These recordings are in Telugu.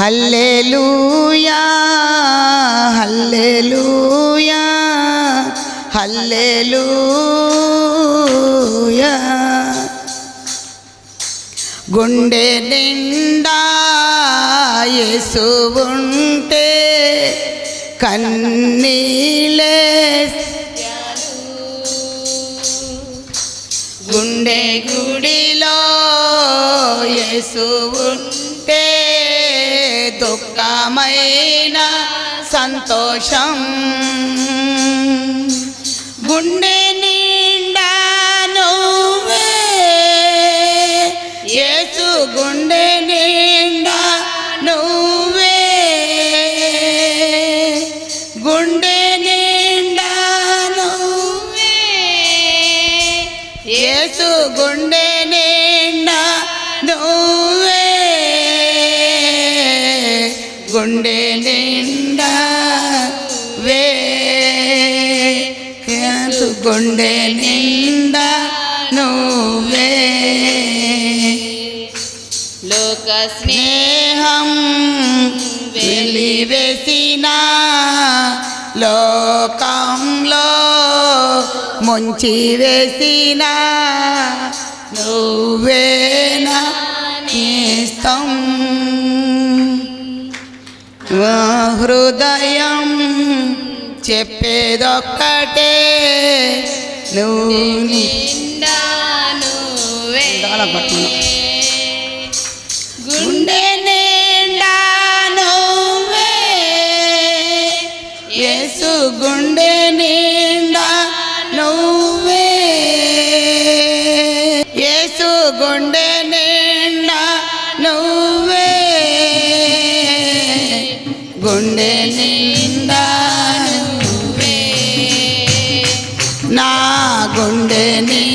Hallelujah hallelujah hallelujah. గుండె నిండా యేసు ఉంటే కన్నీలే గుండె గుడిలో యేసు ఉంటే ఘనమైన సంతోషం. గుండెని ముంచి వేసిన నువ్వేనా హృదయం చెప్పేదొక్కటే నూని గుండె నిండా నువ్వే. యేసు గుండె నిండా గుండె నిండా నువ్వే గుండె నిండా నువ్వే నా గుండె నిండా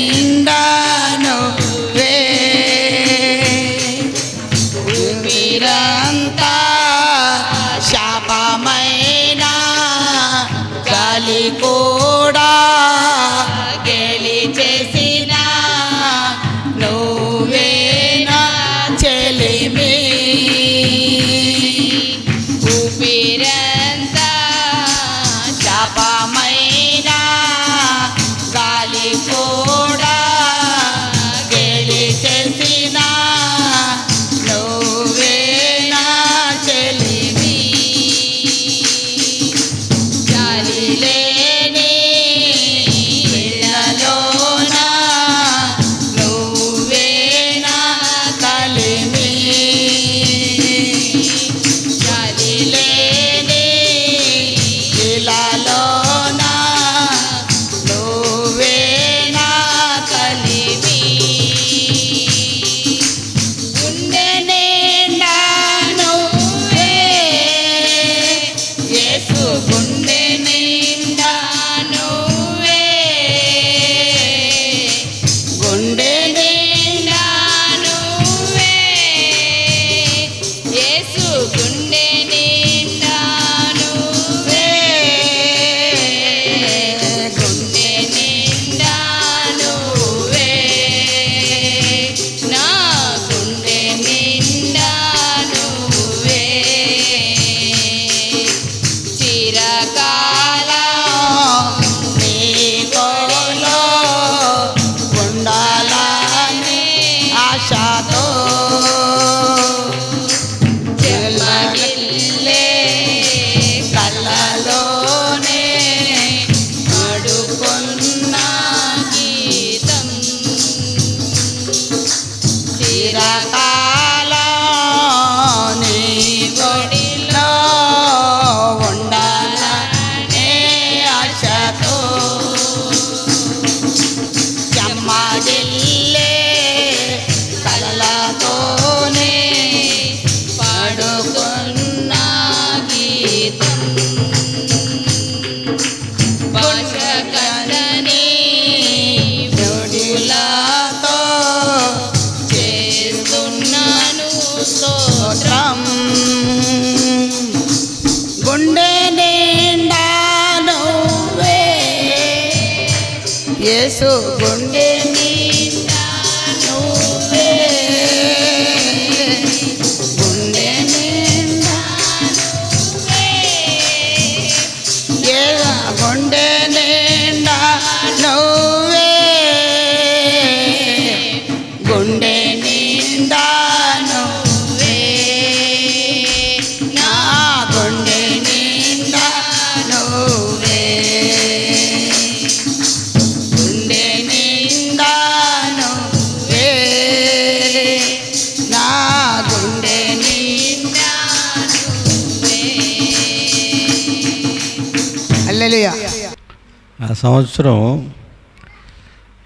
సంవత్సరం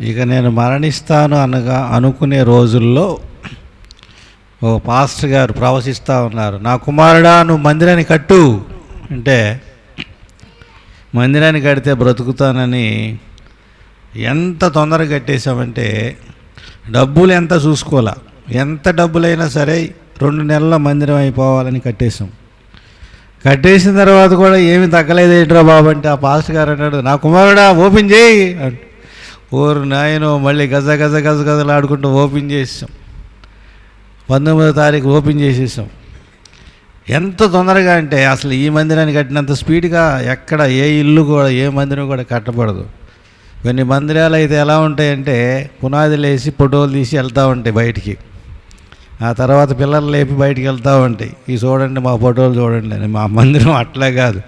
ఇక నేను మరణిస్తాను అనగా అనుకునే రోజుల్లో ఓ పాస్టర్ గారు ప్రవశిస్తూ ఉన్నారు. నా కుమారుడా నువ్వు మందిరాన్ని కట్టు అంటే మందిరాన్ని కడితే బ్రతుకుతానని ఎంత తొందరగా కట్టేశామంటే డబ్బులు ఎంత చూసుకోవాలా? ఎంత డబ్బులైనా సరే రెండు నెలల మందిరం అయిపోవాలని కట్టేశాం. కట్టేసిన తర్వాత కూడా ఏమి తగ్గలేదేంట్రా బాబు అంటే ఆ పాస్టర్ గారు అన్నాడు నా కుమారుడా ఓపెన్ చేయి. అంట. ఓరు నాయనో మళ్ళీ గజ గజ గజ గజలు ఆడుకుంటూ ఓపెన్ చేసాం పంతొమ్మిదో తారీఖు ఓపెన్ చేసేసాం. ఎంత తొందరగా అంటే అసలు ఈ మందిరాన్ని కట్టినంత స్పీడ్గా ఎక్కడ ఏ ఇల్లు కూడా ఏ మందిరం కూడా కట్టబడదు. కొన్ని మందిరాలు అయితే ఎలా ఉంటాయంటే పునాదులు వేసి ఫోటోలు తీసి వెళ్తూ ఉంటాయి బయటికి. ఆ తర్వాత పిల్లలు లేపి బయటికి వెళ్తూ ఉంటాయి ఈ చూడండి మా ఫోటోలు చూడండి అని. మా మందిరం అట్లే కాదు.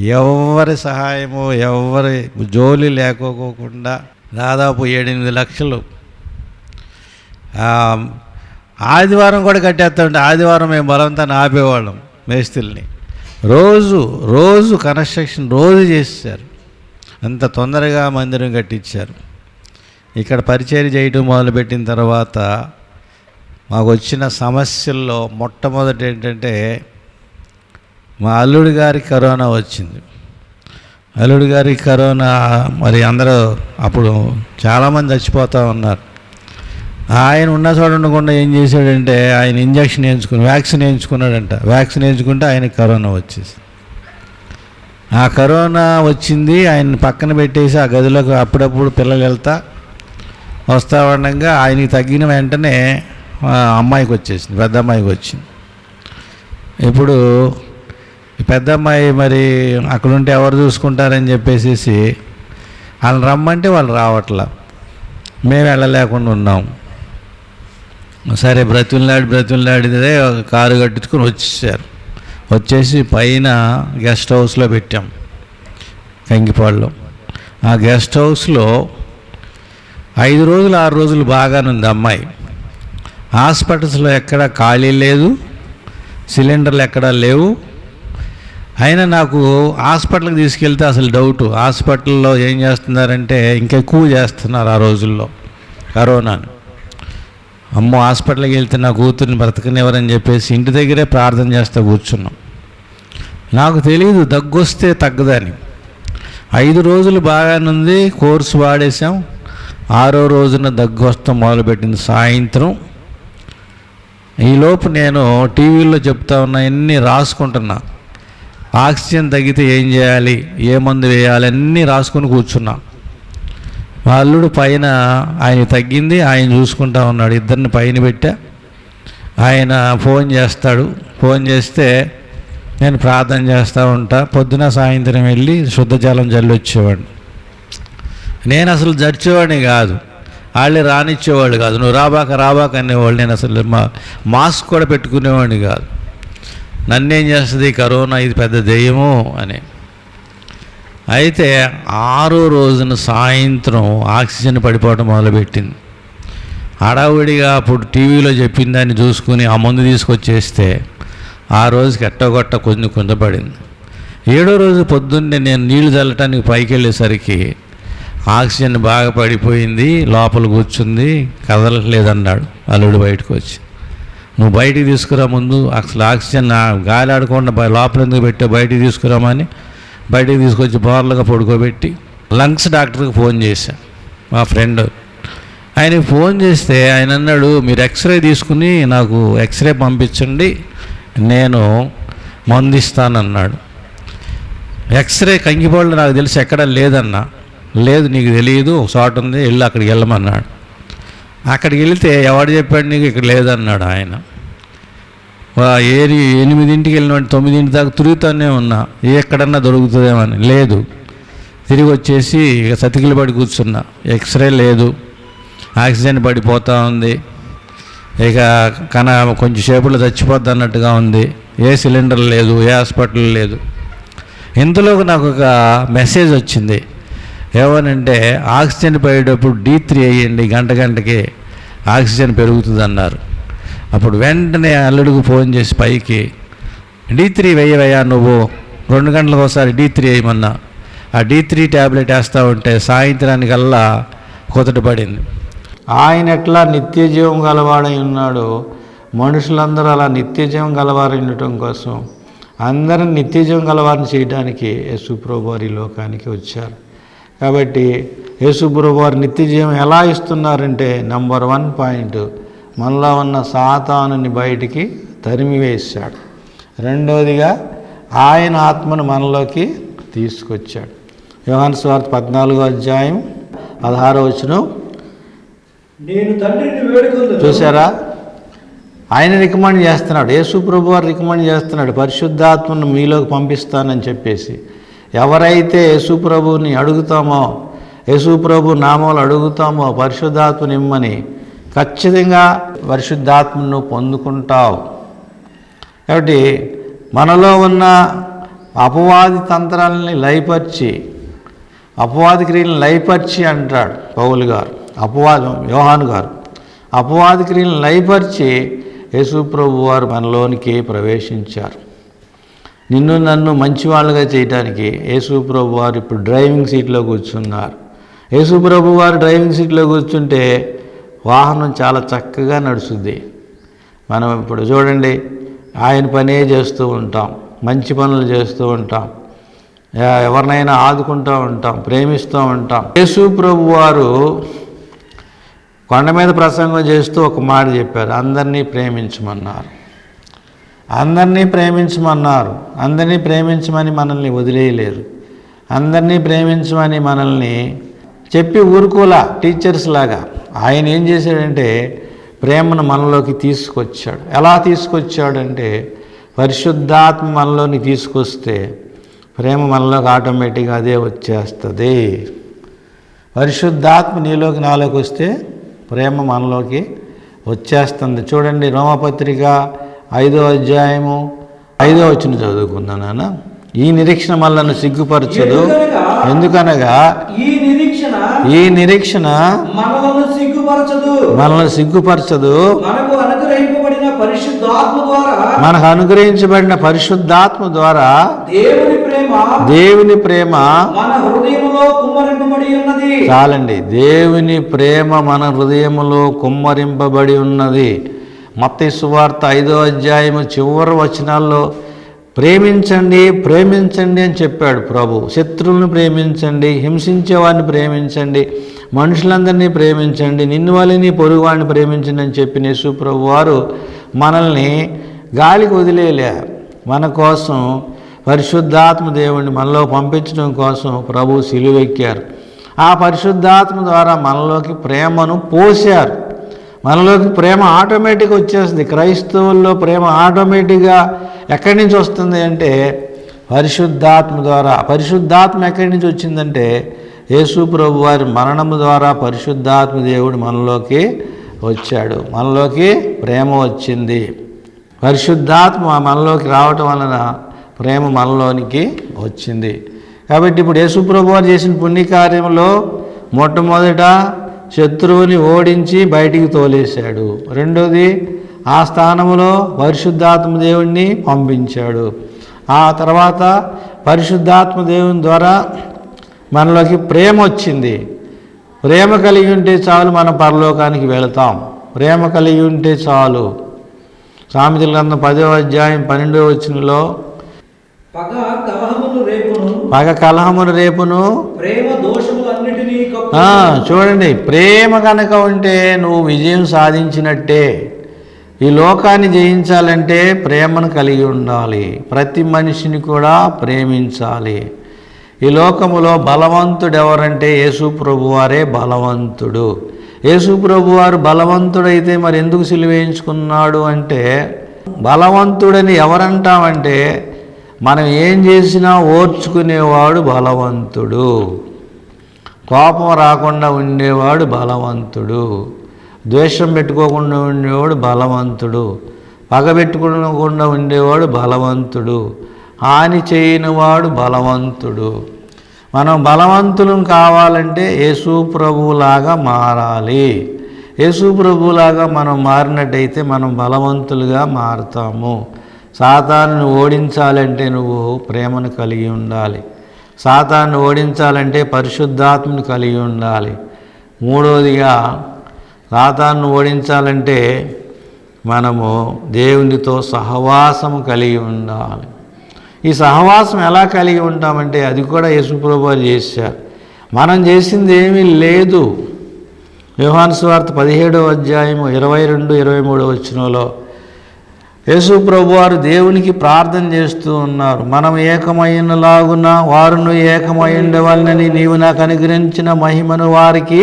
ఎవరి సహాయము ఎవరి జోలి లేకోకుండా దాదాపు ఏడెనిమిది లక్షలు. ఆదివారం కూడా కట్టేస్తామంటే ఆదివారం మేము బలవంతాన్ని ఆపేవాళ్ళం మేస్త్రిల్ని. రోజు రోజు కన్స్ట్రక్షన్ రోజు చేశారు అంత తొందరగా మందిరం కట్టించారు. ఇక్కడ పరిచయం చేయటం మొదలుపెట్టిన తర్వాత మాకు వచ్చిన సమస్యల్లో మొట్టమొదటి ఏంటంటే మా అల్లుడి గారికి కరోనా వచ్చింది. అల్లుడి గారికి కరోనా మరి అందరూ అప్పుడు చాలామంది చచ్చిపోతూ ఉన్నారు. ఆయన ఉన్న చోట ఉండకుండా ఏం చేశాడంటే ఆయన ఇంజక్షన్ వేయించుకుని వ్యాక్సిన్ వేయించుకున్నాడంట. వ్యాక్సిన్ వేయించుకుంటే ఆయనకి కరోనా వచ్చేసి ఆ కరోనా వచ్చింది ఆయన పక్కన పెట్టేసి ఆ గదిలోకి అప్పుడప్పుడు పిల్లలు వెళ్తా వస్తా ఉండగా ఆయనకి తగ్గిన వెంటనే అమ్మాయికి వచ్చేసింది పెద్ద అమ్మాయికి వచ్చింది. ఇప్పుడు పెద్ద అమ్మాయి మరి అక్కడ ఉంటే ఎవరు చూసుకుంటారని చెప్పేసి వాళ్ళని రమ్మంటే వాళ్ళు రావట్లా. మేము వెళ్ళలేకుండా ఉన్నాం. సరే బ్రతుల్లాడి బ్రతుల్లాడిదే ఒక కారు కట్టించుకొని వచ్చేసారు. వచ్చేసి పైన గెస్ట్ హౌస్లో పెట్టాం కంకిపాడులో ఆ గెస్ట్ హౌస్లో ఐదు రోజులు ఆరు రోజులు బాగానుంది అమ్మాయి. హాస్పిటల్స్లో ఎక్కడ ఖాళీ లేదు సిలిండర్లు ఎక్కడా లేవు. అయినా నాకు హాస్పిటల్కి తీసుకెళ్తే అసలు డౌట్. హాస్పిటల్లో ఏం చేస్తున్నారంటే ఇంకెక్కువ చేస్తున్నారు ఆ రోజుల్లో కరోనాను. అమ్మో హాస్పిటల్కి వెళ్తే నా కూతుర్ని బ్రతకనివ్వరని చెప్పేసి ఇంటి దగ్గరే ప్రార్థన చేస్తూ కూర్చున్నాం. నాకు తెలియదు దగ్గొస్తే తగ్గదని. ఐదు రోజులు బాగానుంది కోర్సు వాడేసాం ఆరో రోజున దగ్గు వస్తాం మొదలుపెట్టింది సాయంత్రం. ఈలోపు నేను టీవీలో చెప్తా ఉన్నా అన్నీ రాసుకుంటున్నా. ఆక్సిజన్ తగ్గితే ఏం చేయాలి? ఏ మందు వేయాలి? అన్నీ రాసుకొని కూర్చున్నా. మా అల్లుడు పైన ఆయన తగ్గింది ఆయన చూసుకుంటా ఉన్నాడు. ఇద్దరిని పైన పెట్టా. ఆయన ఫోన్ చేస్తాడు. ఫోన్ చేస్తే నేను ప్రార్థన చేస్తూ ఉంటా. పొద్దున సాయంత్రం వెళ్ళి శుద్ధ జలం జల్లి వచ్చేవాడిని నేను అసలు జడ్చేవాడిని కాదు. వాళ్ళే రానిచ్చేవాళ్ళు కాదు. నువ్వు రాబాక రాబాక అనేవాళ్ళు నేను అసలు మా మాస్క్ కూడా పెట్టుకునేవాడిని కాదు. నన్నేం చేస్తుంది? కరోనా ఇది పెద్ద దెయ్యము అని. అయితే ఆరో రోజున సాయంత్రం ఆక్సిజన్ పడిపోవడం మొదలుపెట్టింది. హడావుడిగా అప్పుడు టీవీలో చెప్పిన దాన్ని చూసుకుని ఆ మందు తీసుకొచ్చేస్తే ఆ రోజుకి ఎట్టగొట్ట కొంచెం కుందపడింది ఏడో రోజు పొద్దున్నే నేను నీళ్ళు చల్లటానికి పైకి వెళ్ళేసరికి ఆక్సిజన్ బాగా పడిపోయింది లోపల కూర్చుంది కదలట్లేదన్నాడు అల్లుడు బయటకు వచ్చి. నువ్వు బయటికి తీసుకురా ముందు అసలు ఆక్సిజన్ గాలి ఆడకుండా లోపల ఎందుకు పెట్టావు? బయటికి తీసుకురామని బయటికి తీసుకొచ్చి బోర్లుగా పడుకోబెట్టి లంగ్స్ డాక్టర్కి ఫోన్ చేశా మా ఫ్రెండ్. ఆయనకి ఫోన్ చేస్తే ఆయన అన్నాడు మీరు ఎక్స్రే తీసుకుని నాకు ఎక్స్రే పంపించండి నేను మందిస్తానన్నాడు ఎక్స్రే కంకిపాళ్ళు నాకు తెలిసి ఎక్కడ లేదన్నా. లేదు నీకు తెలియదు ఒక చోట ఉంది వెళ్ళి అక్కడికి వెళ్ళమన్నాడు. అక్కడికి వెళితే ఎవడు చెప్పాడు నీకు ఇక్కడ లేదన్నాడు ఆయన. ఏరి ఎనిమిదింటికి వెళ్ళిన తొమ్మిదింటి దాకా తిరుగుతూనే ఉన్నా ఎక్కడన్నా దొరుకుతుందేమని. లేదు. తిరిగి వచ్చేసి ఇక సతికిలు పడి కూర్చున్నా. ఎక్స్రే లేదు. ఆక్సిజన్ పడిపోతూ ఉంది. ఇక కన కొంచెం సేపులో చచ్చిపోద్ది అన్నట్టుగా ఉంది. ఏ సిలిండర్ లేదు ఏ హాస్పిటల్ లేదు. ఇంతలోకి నాకు ఒక మెసేజ్ వచ్చింది. ఏమనంటే ఆక్సిజన్ పోయేటప్పుడు డీ త్రీ వేయండి గంట గంటకి ఆక్సిజన్ పెరుగుతుంది అన్నారు అప్పుడు వెంటనే అల్లుడికి ఫోన్ చేసి పైకి డీ త్రీ వేయవయ్యా నువ్వు రెండు గంటలకు ఒకసారి డీ త్రీ వేయమన్నా. ఆ డీ త్రీ ట్యాబ్లెట్ వేస్తూ ఉంటే సాయంత్రానికల్లా కుదట పడింది. ఆయన ఎట్లా నిత్యజీవం గలవాడై ఉన్నాడో మనుషులందరూ అలా నిత్యజీవం జీవం ఉండటం కోసం అందరిని నిత్యజీవం గలవారిని చేయడానికి యేసుప్రభు వారి లోకానికి వచ్చారు. కాబట్టి యేసుప్రభు వారు నిత్య జీవం ఎలా ఇస్తున్నారంటే నంబర్ వన్ పాయింట్ మనలో ఉన్న సాతానుని బయటికి తరిమివేశాడు. రెండవదిగా ఆయన ఆత్మను మనలోకి తీసుకొచ్చాడు. యోహాను స్వార్థ పద్నాలుగో అధ్యాయం పదహారో వచనం. నేను తండ్రిని వేడుకుందు చూసారా ఆయన రికమెండ్ చేస్తున్నాడు. యేసు ప్రభు వారు రికమెండ్ చేస్తున్నాడు పరిశుద్ధాత్మను మీలోకి పంపిస్తానని చెప్పేసి. ఎవరైతే యేసుప్రభుని అడుగుతామో యేసుప్రభు నామాలు అడుగుతామో పరిశుద్ధాత్మనిమ్మని ఖచ్చితంగా పరిశుద్ధాత్మను పొందుకుంటావు. కాబట్టి మనలో ఉన్న అపవాది తంత్రాలని లయపరిచి అపవాది క్రియలను లయపరిచి అంటాడు పౌలు గారు అపవాదం యోహాను గారు. అపవాది క్రియలను లయపరిచి యేసుప్రభు వారు మనలోనికి ప్రవేశించారు. నిన్ను నన్ను మంచివాళ్ళుగా చేయటానికి యేసుప్రభు వారు ఇప్పుడు డ్రైవింగ్ సీట్లో కూర్చున్నారు. యేసుప్రభు వారు డ్రైవింగ్ సీట్లో కూర్చుంటే వాహనం చాలా చక్కగా నడుస్తుంది. మనం ఇప్పుడు చూడండి ఆయన పనే చేస్తూ ఉంటాం మంచి పనులు చేస్తూ ఉంటాం ఎవరినైనా ఆదుకుంటూ ఉంటాం ప్రేమిస్తూ ఉంటాం. యేసు ప్రభు వారు కొండ మీద ప్రసంగం చేస్తూ ఒక మాట చెప్పారు అందరినీ ప్రేమించమన్నారు. అందరినీ ప్రేమించమన్నారు. అందరినీ ప్రేమించమని మనల్ని వదిలేయలేరు. అందరినీ ప్రేమించమని మనల్ని చెప్పి ఊరుకోలా టీచర్స్ లాగా. ఆయన ఏం చేశాడంటే ప్రేమను మనలోకి తీసుకొచ్చాడు. ఎలా తీసుకొచ్చాడంటే పరిశుద్ధాత్మ మనలోని తీసుకొస్తే ప్రేమ మనలోకి ఆటోమేటిక్గా అదే వచ్చేస్తుంది. పరిశుద్ధాత్మ నీలోకి నాలోకి వస్తే ప్రేమ మనలోకి వచ్చేస్తుంది. చూడండి రోమపత్రిక ఐదో అధ్యాయము ఐదో వచ్చిన చదువుకుందాం నాన్న. ఈ నిరీక్షణ మనల్ని సిగ్గుపరచదు. ఎందుకనగా? ఈ నిరీక్షణ ఈ నిరీక్షణ మనలను సిగ్గుపరచదు. మనల్ని సిగ్గుపరచదు. మనకు అనుగ్రహింపబడిన పరిశుద్ధాత్మ ద్వారా మనకు అనుగ్రహించబడిన పరిశుద్ధాత్మ ద్వారా దేవుని ప్రేమ దేవుని ప్రేమ మన హృదయంలో కుమ్మరింపబడి ఉన్నది. చాలండి. దేవుని ప్రేమ మన హృదయములో కుమ్మరింపబడి ఉన్నది. మత్తి సువార్త ఐదో అధ్యాయము చివరి వచనాల్లో ప్రేమించండి ప్రేమించండి అని చెప్పాడు ప్రభు. శత్రువులను ప్రేమించండి హింసించే వారిని ప్రేమించండి మనుషులందరినీ ప్రేమించండి నిన్ను వాళ్ళని పొరుగు వాడిని ప్రేమించండి అని చెప్పిన యేసు ప్రభు వారు మనల్ని గాలికి వదిలేలే. మన కోసం పరిశుద్ధాత్మ దేవుణ్ణి మనలో పంపించడం కోసం ప్రభు సిలువెక్కారు. ఆ పరిశుద్ధాత్మ ద్వారా మనలోకి ప్రేమను పోశారు. మనలోకి ప్రేమ ఆటోమేటిక్ వచ్చేస్తుంది. క్రైస్తవుల్లో ప్రేమ ఆటోమేటిక్గా ఎక్కడి నుంచి వస్తుంది అంటే పరిశుద్ధాత్మ ద్వారా. పరిశుద్ధాత్మ ఎక్కడి నుంచి వచ్చిందంటే యేసు ప్రభు వారి మరణము ద్వారా పరిశుద్ధాత్మ దేవుడు మనలోకి వచ్చాడు. మనలోకి ప్రేమ వచ్చింది. పరిశుద్ధాత్మ మనలోకి రావటం వలన ప్రేమ మనలోనికి వచ్చింది. కాబట్టి ఇప్పుడు యేసుప్రభు వారు చేసిన పుణ్యకార్యంలో మొట్టమొదట శత్రువుని ఓడించి బయటికి తోలేశాడు. రెండోది ఆ స్థానంలో పరిశుద్ధాత్మ దేవుణ్ణి పంపించాడు. ఆ తర్వాత పరిశుద్ధాత్మ దేవుని ద్వారా మనలోకి ప్రేమ వచ్చింది. ప్రేమ కలిగి ఉంటే చాలు మనం పరలోకానికి వెళతాం. ప్రేమ కలిగి ఉంటే చాలు. సామెతల గ్రంథం పదో అధ్యాయం పన్నెండో వచ్చినలో పగ కలహమును రేపును పగ కలహమును రేపును ప్రేమ ఆ, చూడండి ప్రేమ కనుక ఉంటే నువ్వు విజయం సాధించినట్టే. ఈ లోకాన్ని జయించాలంటే ప్రేమను కలిగి ఉండాలి. ప్రతి మనిషిని కూడా ప్రేమించాలి. ఈ లోకములో బలవంతుడు ఎవరంటే యేసు ప్రభువారే బలవంతుడు. యేసు ప్రభువారు బలవంతుడైతే మరి ఎందుకు సిలువేయించుకున్నాడు అంటే బలవంతుడని ఎవరంటామంటే మనం ఏం చేసినా ఓర్చుకునేవాడు బలవంతుడు. కోపం రాకుండా ఉండేవాడు బలవంతుడు. ద్వేషం పెట్టుకోకుండా ఉండేవాడు బలవంతుడు. పగ పెట్టుకోకుండా ఉండేవాడు బలవంతుడు. హాని చేయనివాడు బలవంతుడు. మనం బలవంతులం కావాలంటే యేసు ప్రభువులాగా మారాలి. యేసు ప్రభువులాగా మనం మారినట్టయితే మనం బలవంతులుగా మారుతాము. సాతాను ఓడించాలంటే నువ్వు ప్రేమను కలిగి ఉండాలి. సాతాన్ని ఓడించాలంటే పరిశుద్ధాత్మని కలిగి ఉండాలి. మూడవదిగా సాతాన్ని ఓడించాలంటే మనము దేవునితో సహవాసం కలిగి ఉండాలి. ఈ సహవాసం ఎలా కలిగి ఉంటామంటే అది కూడా యేసుప్రభు చేశారు. మనం చేసింది ఏమీ లేదు. యోహాను స్వార్థ పదిహేడవ అధ్యాయము ఇరవై రెండు ఇరవై మూడు వచ్చినలో యేసు ప్రభు వారు దేవునికి ప్రార్థన చేస్తూ ఉన్నారు. మనం ఏకమైనలాగున వారును ఏకమై నీవు నాకు అనుగ్రహించిన మహిమను వారికి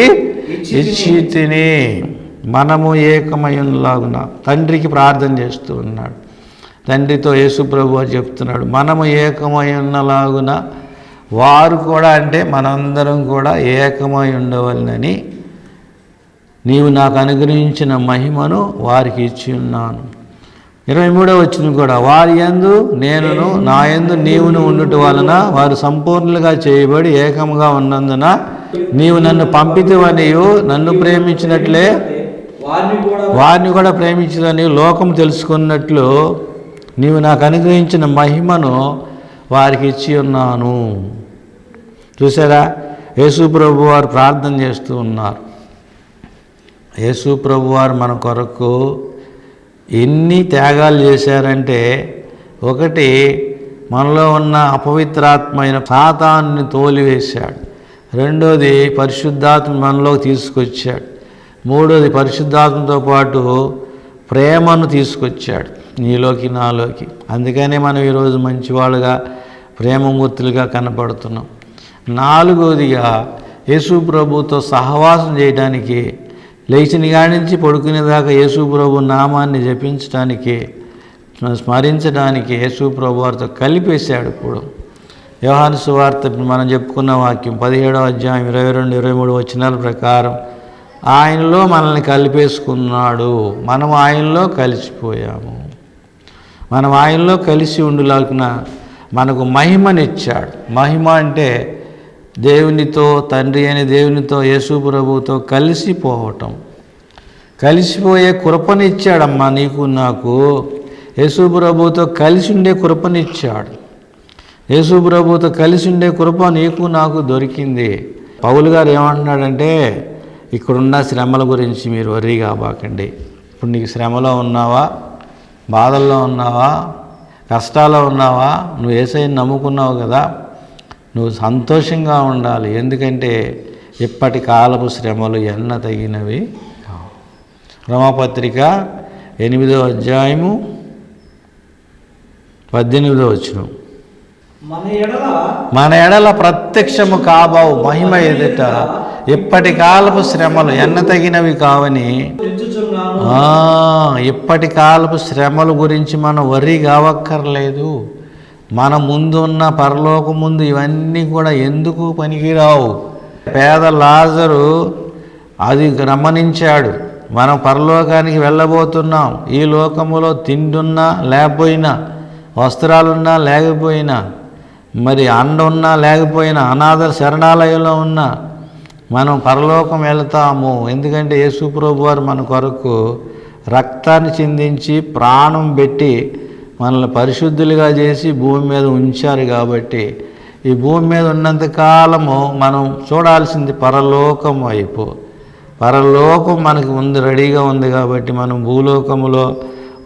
ఇచ్చి తిని మనము ఏకమైనలాగున తండ్రికి ప్రార్థన చేస్తూ ఉన్నాడు. తండ్రితో యేసు ప్రభు చెప్తున్నాడు మనము ఏకమై ఉన్నలాగున వారు కూడా అంటే మనందరం కూడా ఏకమై ఉండవలనని నీవు నాకు అనుగ్రహించిన మహిమను వారికి ఇచ్చి ఉన్నాను. ఇరవై మూడో వచ్చిన కూడా. వారి ఎందు నేనును నా యందు నీవును ఉండుట వలన వారు సంపూర్ణులుగా చేయబడి ఏకముగా ఉన్నందున నీవు నన్ను పంపితివనియు నన్ను ప్రేమించినట్లే వారిని కూడా వారిని కూడా ప్రేమించదని లోకం తెలుసుకున్నట్లు నీవు నాకు అనుగ్రహించిన మహిమను వారికి ఇచ్చి ఉన్నాను. చూసారా? యేసు ప్రభు వారు ప్రార్థన చేస్తూ ఉన్నారు. యేసు ప్రభు వారు మన కొరకు ఎన్ని త్యాగాలు చేశారంటే ఒకటి మనలో ఉన్న అపవిత్రాత్మైన సాతాన్ని తోలివేశాడు. రెండోది పరిశుద్ధాత్మ మనలోకి తీసుకొచ్చాడు. మూడోది పరిశుద్ధాత్మతో పాటు ప్రేమను తీసుకొచ్చాడు నీలోకి నాలోకి. అందుకనే మనం ఈరోజు మంచివాళ్ళుగా ప్రేమమూర్తులుగా కనపడుతున్నాం. నాలుగోదిగా యేసు ప్రభుతో సహవాసం చేయడానికి లేచిన కాడి నుంచి పడుకునేదాకా యేసుప్రభు నామాన్ని జపించడానికే స్మరించడానికి యేసుప్రభు వారితో కలిపేశాడు ఇప్పుడు. యోహాను సువార్త మనం చెప్పుకున్న వాక్యం పదిహేడవ అధ్యాయం ఇరవై రెండు ఇరవై మూడు వచనాల ప్రకారం ఆయనలో మనల్ని కలిపేసుకున్నాడు. మనం ఆయనలో కలిసిపోయాము. మనం ఆయనలో కలిసి ఉండులాగున మనకు మహిమనిచ్చాడు. మహిమ అంటే దేవునితో తండ్రి అని దేవునితో యేసు ప్రభువుతో కలిసిపోవటం కలిసిపోయే కృపనిచ్చాడమ్మా నీకు నాకు. యేసు ప్రభువుతో కలిసి ఉండే కృపనిచ్చాడు. యేసు ప్రభువుతో కలిసి ఉండే కృప నీకు నాకు దొరికింది. పౌలు గారు ఏమంటున్నాడంటే ఇక్కడున్న శ్రమల గురించి మీరు వర్రీ కాబాకండి. ఇప్పుడు నీకు శ్రమలో ఉన్నావా? బాధల్లో ఉన్నావా? కష్టాల్లో ఉన్నావా? నువ్వు ఏసైని నమ్ముకున్నావు కదా? నువ్వు సంతోషంగా ఉండాలి. ఎందుకంటే ఇప్పటి కాలపు శ్రమలు ఎన్న తగినవి రమాపత్రిక ఎనిమిదో అధ్యాయము పద్దెనిమిదో వచ్చిన మన ఎడల ప్రత్యక్షము కాబావు మహిమ ఎదుట ఇప్పటి కాలపు శ్రమలు ఎన్న తగినవి కావని ఇప్పటి కాలపు శ్రమల గురించి మనం వరి కావక్కర్లేదు. మన ముందు ఉన్న పరలోకం ముందు ఇవన్నీ కూడా ఎందుకు పనికిరావు? పేద లాజరు అది గమనించాడు మనం పరలోకానికి వెళ్ళబోతున్నాం. ఈ లోకములో తిండున్నా లేకపోయినా వస్త్రాలున్నా లేకపోయినా మరి అండ ఉన్నా లేకపోయినా అనాథ శరణాలయంలో ఉన్నా మనం పరలోకం వెళ్తాము. ఎందుకంటే యేసుప్రభు వారు మన కొరకు రక్తాన్ని చిందించి ప్రాణం పెట్టి మనల్ని పరిశుద్ధులుగా చేసి భూమి మీద ఉంచారు కాబట్టి ఈ భూమి మీద ఉన్నంత కాలము మనం చూడాల్సింది పరలోకం వైపు. పరలోకం మనకు ముందు రెడీగా ఉంది కాబట్టి మనం భూలోకములో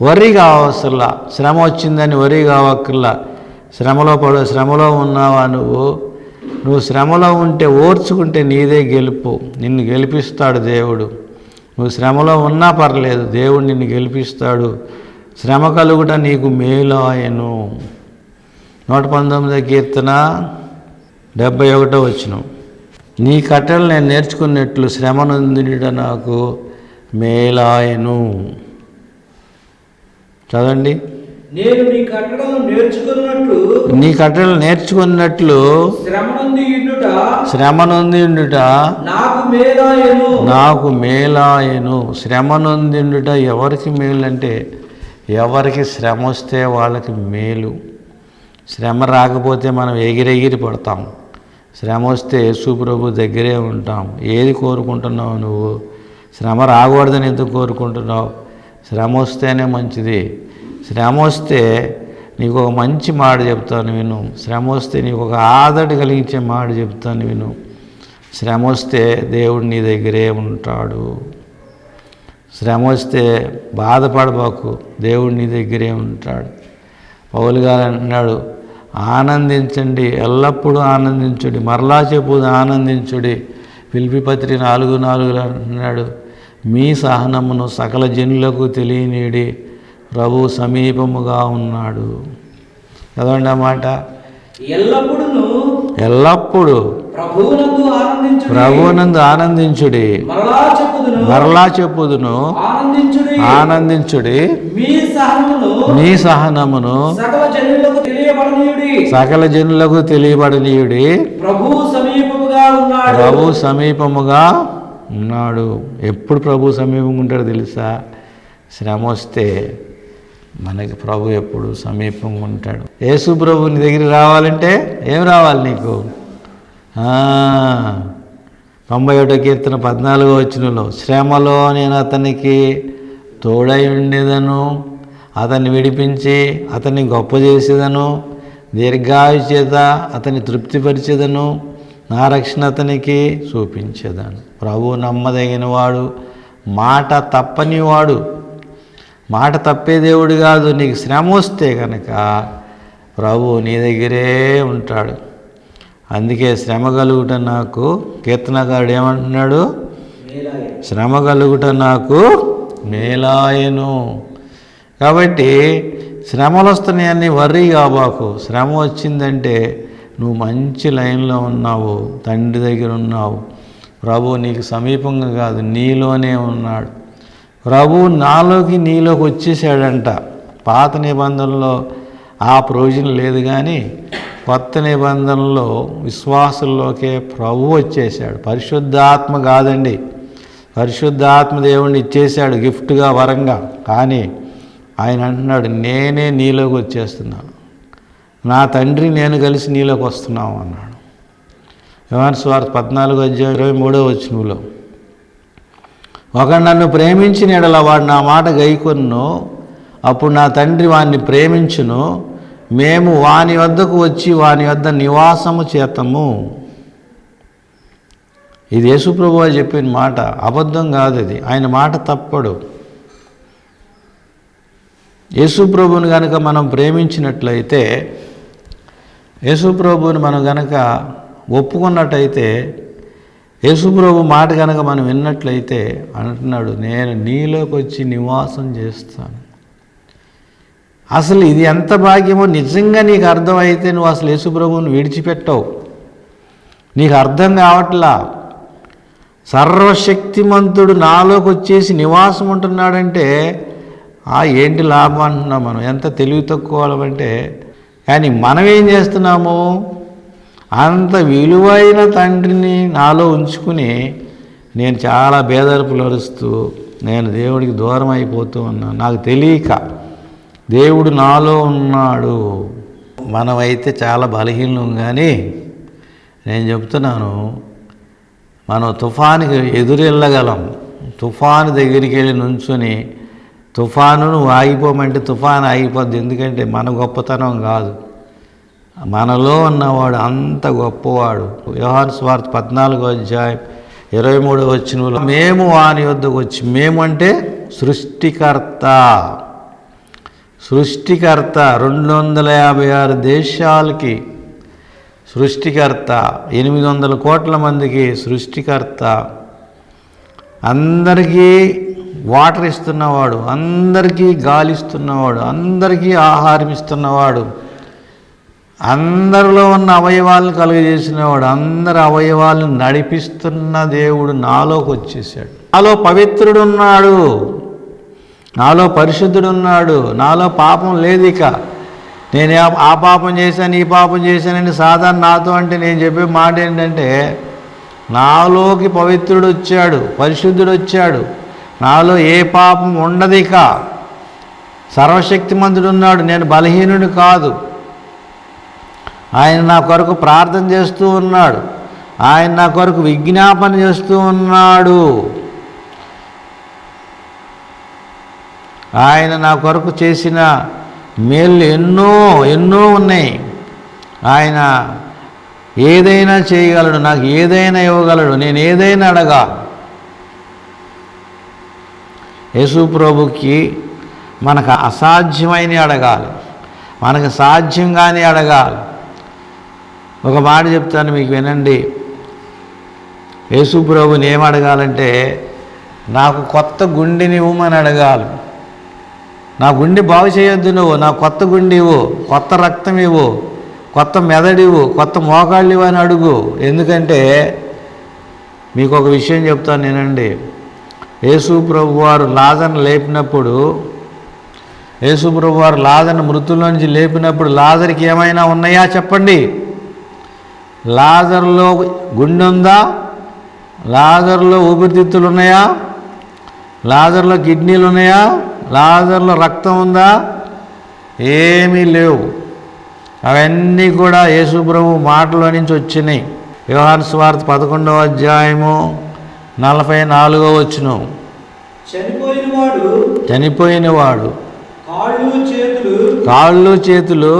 వరి కావసల్లా శ్రమ వచ్చిందని వరి కావక్కర్లా. శ్రమలో పడ శ్రమలో ఉన్నావా నువ్వు? నువ్వు శ్రమలో ఉంటే ఓర్చుకుంటే నీదే గెలుపు నిన్ను గెలిపిస్తాడు దేవుడు. నువ్వు శ్రమలో ఉన్నా పర్లేదు దేవుడు నిన్ను గెలిపిస్తాడు. శ్రమ కలుగుట నీకు మేలాయను నూట పంతొమ్మిదో కీర్తన డెబ్బై ఒకటో వచ్చిన నీ కట్టలు నేను నేర్చుకున్నట్లు శ్రమ నొందిట నాకు మేలాయను చదవండి. నేను నీ కట్టడలు నేర్చుకున్నట్లు నీ కట్టలు నేర్చుకున్నట్లు శ్రమ నుండి ఇన్నుట శ్రమ నొంది ఉండుట నాకు మేలాయను నాకు మేలాయను శ్రమ నొందిండుట ఎవరికి మేలు అంటే ఎవరికి శ్రమ వస్తే వాళ్ళకి మేలు. శ్రమ రాకపోతే మనం ఎగిరెగిరి పడతాం. శ్రమ వస్తే యేసు ప్రభు దగ్గరే ఉంటాం. ఏది కోరుకుంటున్నావు నువ్వు? శ్రమ రాకూడదని ఎందుకు కోరుకుంటున్నావు? శ్రమ వస్తేనే మంచిది. శ్రమ వస్తే నీకు ఒక మంచి మాట చెప్తాను విను. శ్రమ వస్తే నీకు ఒక ఆదటి కలిగించే మాట చెప్తాను విను. శ్రమ వస్తే దేవుడు నీ దగ్గరే ఉంటాడు. శ్రమ వస్తే బాధపడబాకు దేవుడు నీ దగ్గరే ఉంటాడు. పౌలు గారు అంటున్నాడు ఆనందించండి ఎల్లప్పుడూ ఆనందించుడి మరలా చెప్పుదు ఆనందించుడి. పిలిపి పత్రి నాలుగు నాలుగు అంటున్నాడు మీ సహనమును సకల జనులకు తెలియనీడి ప్రభు సమీపముగా ఉన్నాడు. చదవండి అన్నమాట ఎల్లప్పుడూ ఎల్లప్పుడూ ప్రభువునందు ఆనందించుడి. మరలా చెప్పుదును. ఆనందించుడి. మీ సహనమును సకల జనులకు తెలియబడనీయుడి. ప్రభు సమీపముగా ఉన్నాడు. ఎప్పుడు ప్రభు సమీపంగా ఉంటాడో తెలుసా? శ్రమ వస్తే మనకి ప్రభు ఎప్పుడు సమీపంగా ఉంటాడు. యేసు ప్రభు నీ దగ్గరికి రావాలంటే ఏం రావాలి నీకు? తొంభై ఒకటో కీర్తన పద్నాలుగో వచ్చినలో శ్రమలో నేను అతనికి తోడై ఉండేదను అతన్ని విడిపించి అతన్ని గొప్ప చేసేదను దీర్ఘాయు చేత అతన్ని తృప్తిపరిచేదను నా రక్షణ అతనికి చూపించేదాను. ప్రభు నమ్మదగిన వాడు మాట తప్పని వాడు. మాట తప్పే దేవుడు కాదు నీకు శ్రమ వస్తే కనుక ప్రభు నీ దగ్గరే ఉంటాడు. అందుకే శ్రమ కలుగుట నాకు కీర్తనగాడు ఏమంటున్నాడు? శ్రమ కలుగుట నాకు మేలాయను. కాబట్టి శ్రమలు వస్తున్నాయని వర్రీ కాబాకు. శ్రమ వచ్చిందంటే నువ్వు మంచి లైన్లో ఉన్నావు తండ్రి దగ్గర ఉన్నావు. ప్రభు నీకు సమీపంగా కాదు నీలోనే ఉన్నాడు. ప్రభు నాలోకి నీలోకి వచ్చేసాడంట. పాత నిబంధనలో ఆ ప్రయోజనం లేదు కానీ కొత్త నిబంధనలో విశ్వాసుల్లోకే ప్రభు వచ్చేసాడు పరిశుద్ధాత్మ కాదండి. పరిశుద్ధాత్మ దేవుణ్ణి ఇచ్చేశాడు గిఫ్ట్గా వరంగా. కానీ ఆయన అంటున్నాడు నేనే నీలోకి వచ్చేస్తున్నాను. నా తండ్రి నేను కలిసి నీలోకి వస్తున్నావు అన్నాడు. యోహాను వార్త పద్నాలుగు అధ్యాయం ఇరవై మూడో వచ్చినలో ఒకడు నన్ను ప్రేమించిన ఎడల వాడు నా మాట గైకొన్ను అప్పుడు నా తండ్రి వాడిని ప్రేమించును మేము వాని వద్దకు వచ్చి వాని వద్ద నివాసము చేతము. ఇది యేసుప్రభు అని చెప్పిన మాట. అబద్ధం కాదు ఇది. ఆయన మాట తప్పడు. యేసుప్రభుని కనుక మనం ప్రేమించినట్లయితే యేసుప్రభుని మనం కనుక ఒప్పుకున్నట్టయితే యేసుప్రభు మాట కనుక మనం విన్నట్లయితే అంటున్నాడు నేను నీలోకి వచ్చి నివాసం చేస్తాను. అసలు ఇది ఎంత భాగ్యమో నిజంగా నీకు అర్థమైతే నువ్వు అసలు యేసుప్రభువుని విడిచిపెట్టవు. నీకు అర్థం కావట్లా? సర్వశక్తిమంతుడు నాలోకి వచ్చేసి నివాసం ఉంటున్నాడంటే ఆ ఏంటి లాభం అంటున్నాం మనం? ఎంత తెలివి తక్కువ కానీ మనం ఏం చేస్తున్నాము? అంత విలువైన తండ్రిని నాలో ఉంచుకుని నేను చాలా బేదర్పులు అరుస్తూ నేను దేవుడికి దూరం అయిపోతూ ఉన్నాను. నాకు తెలియక. దేవుడు నాలో ఉన్నాడు. మనమైతే చాలా బలహీనం కానీ నేను చెప్తున్నాను మనం తుఫానికి ఎదురెళ్ళగలం. తుఫాను దగ్గరికి వెళ్ళి నుంచుని తుఫానును ఆగిపోమంటే తుఫాను ఆగిపోద్ది. ఎందుకంటే మన గొప్పతనం కాదు. మనలో ఉన్నవాడు అంత గొప్పవాడు. వ్యవహార స్వార్థ పద్నాలుగో అధ్యాయం ఇరవై మూడో వచ్చిన మేము వాని వద్దకు వచ్చి మేము అంటే సృష్టికర్త. సృష్టికర్త రెండు వందల యాభై ఆరు దేశాలకి సృష్టికర్త ఎనిమిది వందల కోట్ల మందికి సృష్టికర్త. అందరికీ వాటర్ ఇస్తున్నవాడు అందరికీ గాలి ఇస్తున్నవాడు అందరికీ ఆహారం ఇస్తున్నవాడు అందరిలో ఉన్న అవయవాలను కలుగజేసినవాడు అందరి అవయవాలను నడిపిస్తున్న దేవుడు నాలోకి వచ్చేసాడు నాలో పవిత్రుడున్నాడు. నాలో పరిశుద్ధుడు ఉన్నాడు నాలో పాపం లేదు ఇక నేను ఆ- పాపం చేశాను ఈ పాపం చేశానని సాధారణ నాతో అంటే నేను చెప్పే మాట ఏంటంటే నాలోకి పవిత్రుడు వచ్చాడు పరిశుద్ధుడు వచ్చాడు. నాలో ఏ పాపం ఉండదు ఇక సర్వశక్తిమంతుడు ఉన్నాడు నేను బలహీనుడు కాదు. ఆయన నా కొరకు ప్రార్థన చేస్తూ ఉన్నాడు. ఆయన నా కొరకు విజ్ఞాపన చేస్తూ ఉన్నాడు. ఆయన నా కొరకు చేసిన మేళ్ళు ఎన్నో ఎన్నో ఉన్నాయి. ఆయన ఏదైనా చేయగలడు నాకు ఏదైనా ఇవ్వగలడు నేను ఏదైనా అడగా. యేసు ప్రభుకి మనకు అసాధ్యమైన అడగాలి. మనకు సాధ్యంగానే అడగాలి. ఒక మాట చెప్తాను మీకు వినండి. యేసు ప్రభుని ఏం అడగాలంటే నాకు కొత్త గుండెని ఇవ్వమని అడగాలి. నా గుండె బాగు చేయొద్దు నువ్వు. నా కొత్త గుండె ఇవ్వు. కొత్త రక్తం ఇవ్వు. కొత్త మెదడు కొత్త మోకాళ్ళు ఇవ్వు అని అడుగు. ఎందుకంటే మీకు ఒక విషయం చెప్తాను నేనండి. యేసు ప్రభు వారు లాజర్ను లేపినప్పుడు యేసు ప్రభు వారు లాజర్ను మృతుల్లోంచి లేపినప్పుడు లాజర్కి ఏమైనా ఉన్నాయా చెప్పండి? లాజర్లో గుండె ఉందా? లాజర్లో ఊపిరితిత్తులు ఉన్నాయా? లాజర్లో కిడ్నీలు ఉన్నాయా? లాజర్లో రక్తం ఉందా? ఏమీ లేవు. అవన్నీ కూడా యేసు ప్రభు మాటలో నుంచి వచ్చినాయి. యోహాను స్వార్థ పదకొండవ అధ్యాయము నలభై నాలుగో వచ్చును చనిపోయిన వాడు చనిపోయిన వాడు కాళ్ళు చేతులు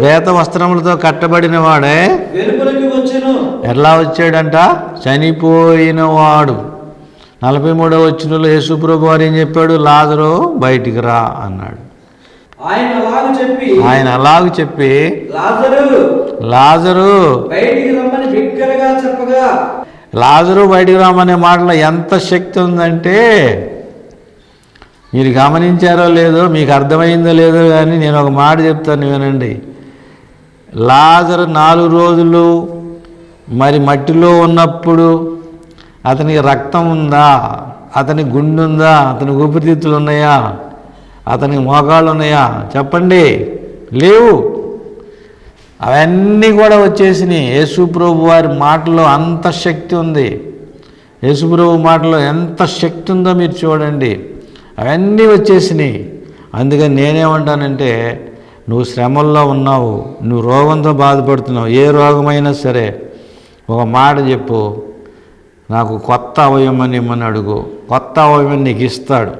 వేత వస్త్రములతో కట్టబడిన వాడే ఎట్లా వచ్చాడంట? చనిపోయిన వాడు నలభై మూడో వచ్చినలో యేసుప్రభు వారు ఏం చెప్పాడు? లాజరు బయటికి రా అన్నాడు. ఆయన అలాగ చెప్పి ఆయన అలాగ చెప్పి లాజరు లాజరు బయటికి రమ్మని బిగ్గరగా చెప్పగా లాజరు బయటికి రామనే మాటలో ఎంత శక్తి ఉందంటే మీరు గమనించారో లేదో మీకు అర్థమైందో లేదో కానీ నేను ఒక మాట చెప్తాను వినండి. లాజరు నాలుగు రోజులు మరి మట్టిలో ఉన్నప్పుడు అతనికి రక్తం ఉందా? అతని గుండె ఉందా అతని ఊపిరితిత్తులు ఉన్నాయా అతనికి మోకాళ్ళు ఉన్నాయా చెప్పండి. లేవు. అవన్నీ కూడా వచ్చేసినాయి. యేసుప్రభు వారి మాటలో అంత శక్తి ఉంది. యేసుప్రభు మాటలో ఎంత శక్తి ఉందో మీరు చూడండి. అవన్నీ వచ్చేసినాయి. అందుకని నేనేమంటానంటే నువ్వు శ్రమల్లో ఉన్నావు. నువ్వు రోగంతో బాధపడుతున్నావు. ఏ రోగమైనా సరే ఒక మాట చెప్పు. నాకు కొత్త అవయవం ఇమ్మని అడుగు. కొత్త అవయవం నీకు ఇస్తాడు.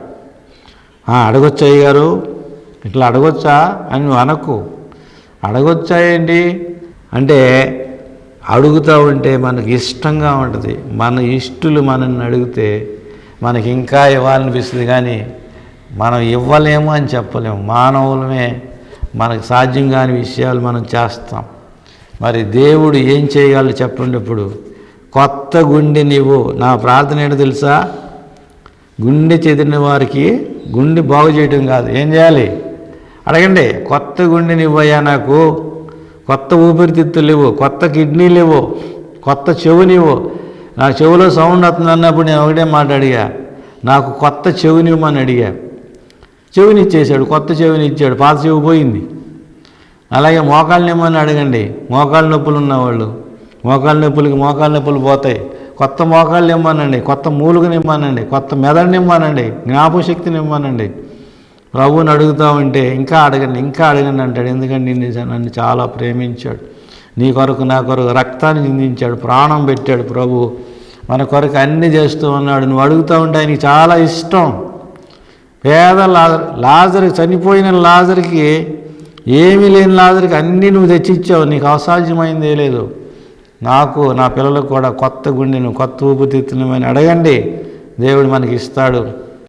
అడగొచ్చాయి అడగొచ్చా గారు ఇట్లా అడగొచ్చా అని నువ్వు అనకు. అడగొచ్చా ఏంటి? అంటే అడుగుతూ ఉంటే మనకి ఇష్టంగా ఉంటుంది. మన ఇష్టలు మనల్ని అడిగితే మనకి ఇంకా ఇవ్వాలనిపిస్తుంది కానీ మనం ఇవ్వలేము అని చెప్పలేము. మానవులమే మనకు సాధ్యం కాని విషయాలు మనం చేస్తాం. మరి దేవుడు ఏం చేయగలడు చెప్పండి ఇప్పుడు. కొత్త గుండె నీవు. నా ప్రార్థన ఏంటో తెలుసా? గుండె చెదిరిన వారికి గుండె బాగు చేయటం కాదు. ఏం చేయాలి? అడగండి. కొత్త గుండె ఇవ్వయ్యా నాకు. కొత్త ఊపిరితిత్తులు లేవు. కొత్త కిడ్నీలు ఇవ్వు కొత్త చెవునివ్వు నా చెవులో సౌండ్ వస్తుంది అన్నప్పుడు నేను ఒకటే మాట అడిగా. నాకు కొత్త చెవినివ్వమని అడిగా. చెవిని ఇచ్చేసాడు కొత్త చెవిని ఇచ్చాడు. పాత చెవి పోయింది. అలాగే మోకాళ్ళ అడగండి? మోకాళ్ళ నొప్పులు ఉన్నవాళ్ళు. మోకాళ్ళ నొప్పులకి మోకాళ్ళ నొప్పులు పోతాయి. కొత్త మోకాళ్ళు ఇవ్వమానండి కొత్త మూలుగుని ఇవ్వమానండి కొత్త మెదడుని ఇవ్వమానండి జ్ఞాపశక్తిని ఇమ్మనండి ప్రభువుని అడుగుతా ఉంటే ఇంకా అడగండి ఇంకా అడగండి అంటాడు. ఎందుకంటే నిన్ను నన్ను చాలా ప్రేమించాడు. నీ కొరకు నా కొరకు రక్తాన్ని చిందించాడు ప్రాణం పెట్టాడు ప్రభు. మన కొరకు అన్నీ చేస్తూ ఉన్నాడు. నువ్వు అడుగుతూ ఉంటే ఆయనకి చాలా ఇష్టం. పేద లాజర్ లాజర్ చనిపోయిన లాజర్కి ఏమీ లేని లాజర్కి అన్నీ నువ్వు తెచ్చిచ్చావు. నీకు అసాధ్యమైందే లేదు. నాకు నా పిల్లలకు కూడా కొత్త గుండెను కొత్త ఊపిరితిత్తులు అడగండి. దేవుడు మనకి ఇస్తాడు.